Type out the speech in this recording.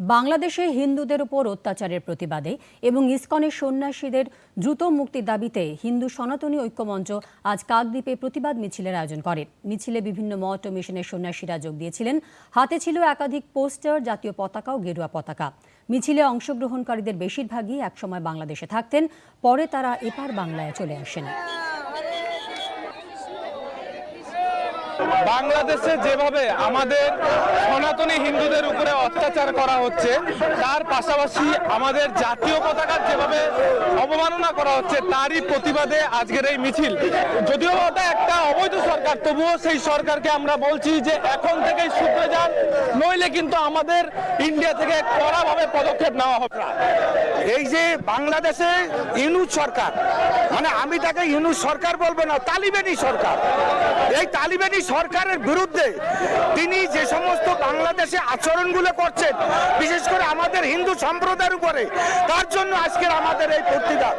বাংলাদেশে হিন্দুদের উপর অত্যাচারের প্রতিবাদে এবং ইসকনের সন্ন্যাসীদের দ্রুত মুক্তির দাবিতে হিন্দু সনাতনী ঐক্যমঞ্চ আজ কাকদ্বীপে প্রতিবাদ মিছিলের আয়োজন করে। মিছিলে বিভিন্ন মঠ ও মিশনের সন্ন্যাসীরা যোগ দিয়েছিলেন। হাতে ছিল একাধিক পোস্টার, জাতীয় পতাকা ও গেরুয়া পতাকা। মিছিলে অংশগ্রহণকারীদের বেশিরভাগই একসময় বাংলাদেশে থাকতেন, পরে তারা এপার বাংলায় চলে আসেন। বাংলাদেশে যেভাবে আমাদের সনাতনী হিন্দুদের উপরে অত্যাচার করা হচ্ছে, তার পাশাপাশি আমাদের জাতীয় পতাকার যেভাবে অবমাননা করা হচ্ছে, তারই প্রতিবাদে আজকের এই মিছিল। যদিও ওটা একটা অবৈধ সরকার, তবুও সেই সরকারকে আমরা বলছি যে এখন থেকেই শুধরে যান নইলে কিন্তু আমাদের ইন্ডিয়া থেকে কড়াভাবে পদক্ষেপ নেওয়া হবে। এই যে বাংলাদেশে ইউনুস সরকার মানে আমি তাকে ইউনুস সরকার বলব না, তালিবানি সরকার। এই তালিবানি সরকারের বিরুদ্ধে তিনি যে সমস্ত বাংলাদেশে আচরণগুলো করছেন, বিশেষ করে আমাদের হিন্দু সম্প্রদায়ের উপরে, তার জন্য আজকের আমাদের এই বক্তৃতা।